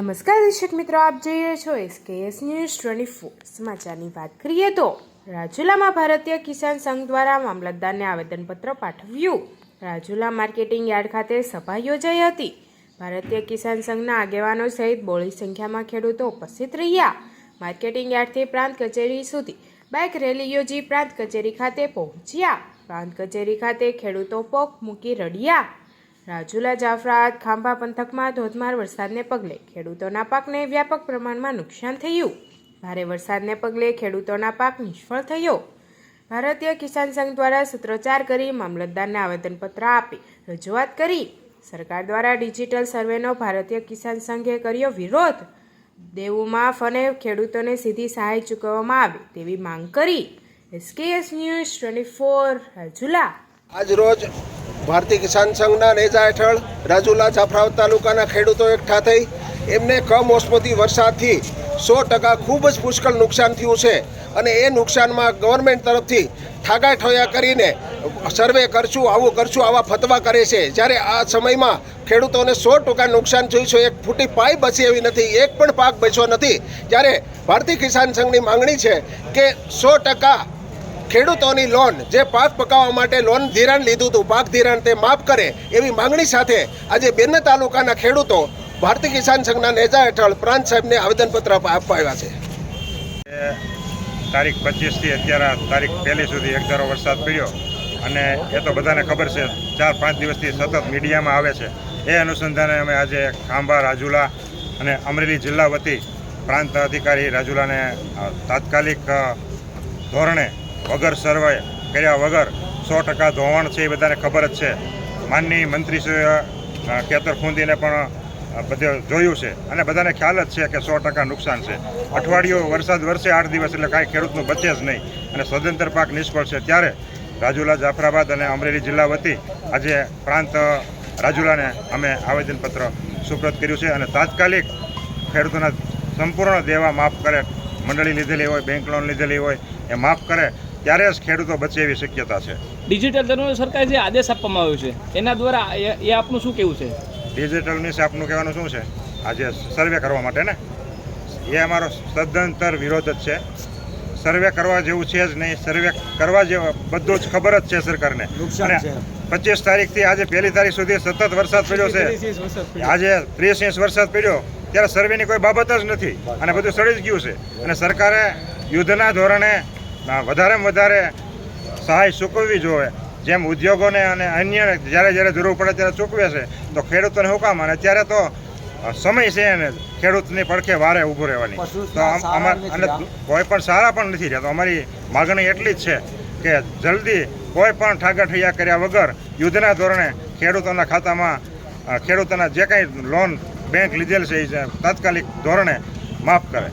નમસ્કાર દર્શક મિત્રો, આપ જોઈ છો એસકેએસ ન્યૂઝ ટ્વેન્ટી ફોર સમાચારની વાત કરીએ તો, રાજુલામાં ભારતીય કિસાન સંઘ દ્વારા મામલતદારને આવેદનપત્ર પાઠવ્યું. રાજુલા માર્કેટિંગ યાર્ડ ખાતે સભા યોજાઈ હતી. ભારતીય કિસાન સંઘના આગેવાનો સહિત બોળી સંખ્યામાં ખેડૂતો ઉપસ્થિત રહ્યા. માર્કેટિંગ યાર્ડથી પ્રાંત કચેરી સુધી બાઇક રેલી યોજી પ્રાંત કચેરી ખાતે પહોંચ્યા. પ્રાંત કચેરી ખાતે ખેડૂતો પોક મૂકી રડ્યા. રાજુલા જાફરાત ખાંભા પંથકમાં ધોધમાર વરસાદને પગલે ખેડૂતોના પાકને વ્યાપક પ્રમાણમાં નુકસાન થયું. ભારે વરસાદને પગલે ખેડૂતોના પાક નિષ્ફળ થયો. ભારતીય કિસાન સંઘ દ્વારા સૂત્રોચ્ચાર કરી મામલતદારને આવેદનપત્ર આપી રજૂઆત કરી. સરકાર દ્વારા ડિજિટલ સર્વેનો ભારતીય કિસાન સંઘે કર્યો વિરોધ. દેવું માફ અને ખેડૂતોને સીધી સહાય ચૂકવવામાં આવે તેવી માંગ કરી. SKS news twenty four Rajula. આજ રોજ ભારતીય કિસાન સંઘના નેજા હેઠળ રાજુલા જાફરાવ તાલુકાના ખેડૂતો એકઠા થઈ. એમને કમોસમતી વરસાદથી સો ટકા ખૂબ જ પુષ્કળ નુકસાન થયું છે અને એ નુકસાનમાં ગવર્મેન્ટ તરફથી ઠાગા ઠોયા કરીને સર્વે કરશું, આવું કરશું, આવા ફતવા કરે છે. જ્યારે આ સમયમાં ખેડૂતોને સો ટકા નુકસાન થયું છે, એક ફૂટી પાઈ બચી એવી નથી, એક પણ પાક બચ્યો નથી. જ્યારે ભારતીય કિસાન સંઘની માંગણી છે કે સો ટકા ખેડૂતોની લોન જે પાક પકાવવા માટે લોન ધિરાણ લીધું હતું, પાક ધિરાણ તે માફ કરે એવી માંગણી સાથે આજે બેન તાલુકાના ખેડૂતો ભારતીય કિસાન સંઘના નેજા હેઠળ પ્રાંત સાહેબને આવેદનપત્ર આપવા આવ્યા છે. તારીખ પચીસથી અત્યારે તારીખ પહેલી સુધી એક ધારો વરસાદ પડ્યો અને એ તો બધાને ખબર છે, ચાર પાંચ દિવસથી સતત મીડિયામાં આવે છે. એ અનુસંધાને અમે આજે ખાંભા, રાજુલા અને અમરેલી જિલ્લા વતી પ્રાંત અધિકારી રાજુલાને તાત્કાલિક ધોરણે વગર સર્વે કર્યા વગર સો ટકા ધોવાણ છે એ બધાને ખબર જ છે. માનની મંત્રીશ્રીએ ખેતર ખૂંદીને પણ બધે જોયું છે. અને બધાને ખ્યાલ જ છે કે સો ટકા નુકસાન છે. અઠવાડિયું વરસાદ વરસે આઠ દિવસ એટલે કાંઈ ખેડૂતનું બચે જ નહીં. અને સદંતર પાક નિષ્ફળ છે. ત્યારે રાજુલા, જાફરાબાદ અને અમરેલી જિલ્લા વતી આજે પ્રાંત રાજુલાને અમે આવેદનપત્ર સુપ્રત કર્યું છે અને તાત્કાલિક ખેડૂતોના સંપૂર્ણ દેવા માફ કરે. મંડળી લીધેલી હોય, બેંક લોન લીધેલી હોય, એ માફ કરે. ત્યારે જ ખેડૂતો બચે એવી શક્યતા છે. ડિજિટલ ધર્મ સરકારે જે આદેશ આપવામાં આવ્યો છે એના દ્વારા એ આપનું શું કેવું છે? ડિજિટલ વિશે આપનું કહેવાનું શું છે? આજે સર્વે કરવા માટે ને? એ અમારો સદંતર વિરોધ જ છે. સર્વે કરવા જેવું છે જ નહીં. સર્વે કરવા જેવું બધું જ ખબર જ છે સરકારને. પચીસ તારીખથી આજે પહેલી તારીખ સુધી સતત વરસાદ પડ્યો છે. આજે ત્રીસ ઇંચ વરસાદ પડ્યો. ત્યારે સર્વેની કોઈ બાબત જ નથી. અને બધું સડી જ ગયું છે. અને સરકારે યુદ્ધના ધોરણે વધારેમાં વધારે સહાય ચૂકવવી જોઈએ. જેમ ઉદ્યોગોને અને અન્ય જ્યારે જ્યારે જરૂર પડે ત્યારે ચૂકવે છે તો ખેડૂતોને શું કામ અને અત્યારે તો સમય છે એને ખેડૂતની પડખે વારે ઊભું રહેવાની. તો અને કોઈ પણ સારા પણ નથી રહ્યા. તો અમારી માગણી એટલી જ છે કે જલ્દી કોઈ પણ ઠાગાઠૈયા કર્યા વગર યુદ્ધના ધોરણે ખેડૂતોના ખાતામાં ખેડૂતોના જે કાંઈ લોન બેંક લીધેલ છે એ તાત્કાલિક ધોરણે માફ કરે.